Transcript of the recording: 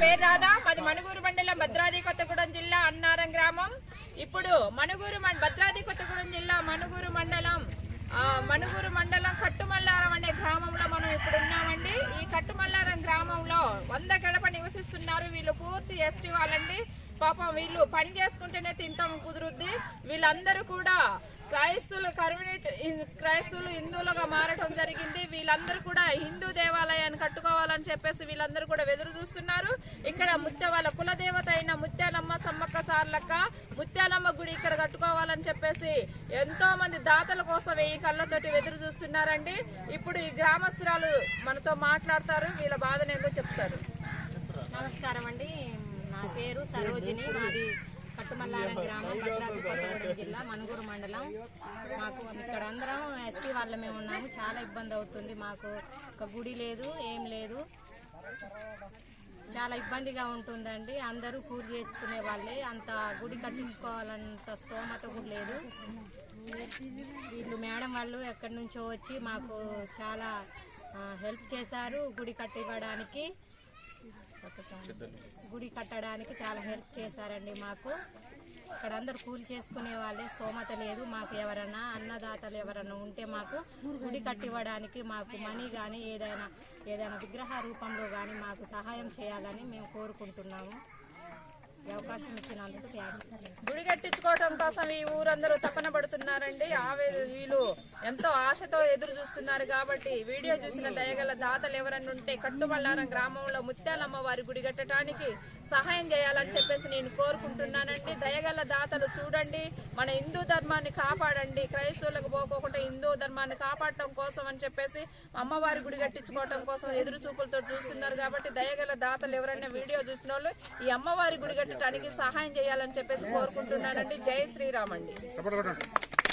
పేరు రాదా? మాది మణుగూరు మండలం భద్రాద్రి కొత్తగూడెం జిల్లా అన్నారం గ్రామం. ఇప్పుడు మణుగూరు మం- భద్రాద్రి కొత్తగూడెం జిల్లా మనుగూరు మండలం మణుగూరు మండలం కట్టుమల్లారం అనే గ్రామంలో మనం ఇప్పుడు ఉన్నామండి. ఈ కట్టుమల్లారం గ్రామంలో వంద గడప నివసిస్తున్నారు. వీళ్ళు పూర్తి ఎస్టీ వాళ్ళండి. పాపం వీళ్ళు పని చేసుకుంటేనే తింటాం కుదురుద్ది. వీళ్ళందరూ కూడా క్రైస్తులు కర్మినేట్ క్రైస్తువులు హిందువులుగా మారడం జరిగింది. వీళ్ళందరూ కూడా హిందూ దేవాలయాన్ని అని చెప్పేసి వీళ్ళందరూ కూడా ఎదురు చూస్తున్నారు. ఇక్కడ ముత్య వాళ్ళ కులదేవత అయిన ముత్యాలమ్మ సమ్మక్క సార్లక్క ముత్యాలమ్మ గుడి ఇక్కడ కట్టుకోవాలని చెప్పేసి ఎంతో మంది దాతల కోసం వెయ్యి కళ్ళతోటి ఎదురు చూస్తున్నారండి. ఇప్పుడు ఈ గ్రామస్తురాలు మనతో మాట్లాడతారు. వీళ్ళ బాధను చెప్తారు. నమస్కారం అండి. నా పేరు సరోజిని. మాది కట్టుమల్లారం గ్రామం భద్రాద్రి కొత్తగూడెం జిల్లా మనుగూరు మండలం. మాకు ఇక్కడ అందరం ఎస్టీ వాళ్ళమే ఉన్నాము. చాలా ఇబ్బంది అవుతుంది. మాకు ఒక గుడి లేదు ఏం లేదు. చాలా ఇబ్బందిగా ఉంటుందండి. అందరూ కూలి చేసుకునే వాళ్ళే. అంత గుడి కట్టించుకోవాలంత స్తోమత కూడా లేదు. వీళ్ళు మేడం వాళ్ళు ఎక్కడి నుంచో వచ్చి మాకు చాలా హెల్ప్ చేశారు గుడి కట్టివ్వడానికి. గుడి కట్టడానికి చాలా హెల్ప్ చేశారండి మాకు. ఇక్కడ అందరు కూలి చేసుకునే వాళ్ళే స్తోమత లేదు మాకు ఎవరన్నా అన్నదాతలు ఎవరన్నా ఉంటే మాకు గుడి కట్టివ్వడానికి మాకు మనీ కానీ ఏదైనా ఏదైనా విగ్రహ రూపంలో కానీ మాకు సహాయం చేయాలని మేము కోరుకుంటున్నాము. అవకాశం ఇచ్చినందుకు గుడి కట్టించుకోవటం కోసం ఈ ఊరందరూ తపన పడుతున్నారండి. ఆవే వీళ్ళు ఎంతో ఆశతో ఎదురు చూస్తున్నారు కాబట్టి వీడియో చూసిన దయగల దాతలు ఎవరన్నా ఉంటే కట్టుబళ్ళారం గ్రామంలో ముత్యాలమ్మ వారి గుడి కట్టడానికి సహాయం చేయాలని చెప్పేసి నేను కోరుకుంటున్నానండి. దయగల దాతలు చూడండి మన హిందూ ధర్మాన్ని కాపాడండి. క్రైస్తవులకు పోకోకుండా హిందూ ధర్మాన్ని కాపాడటం కోసం అని చెప్పేసి అమ్మవారి గుడి కట్టించుకోవటం కోసం ఎదురు చూపులతో చూస్తున్నారు కాబట్టి దయగల దాతలు ఎవరైనా వీడియో చూసిన వాళ్ళు ఈ అమ్మవారి గుడి కట్టడానికి సహాయం చేయాలని చెప్పేసి కోరుకుంటున్నానండి. జై శ్రీరామ్ అండి.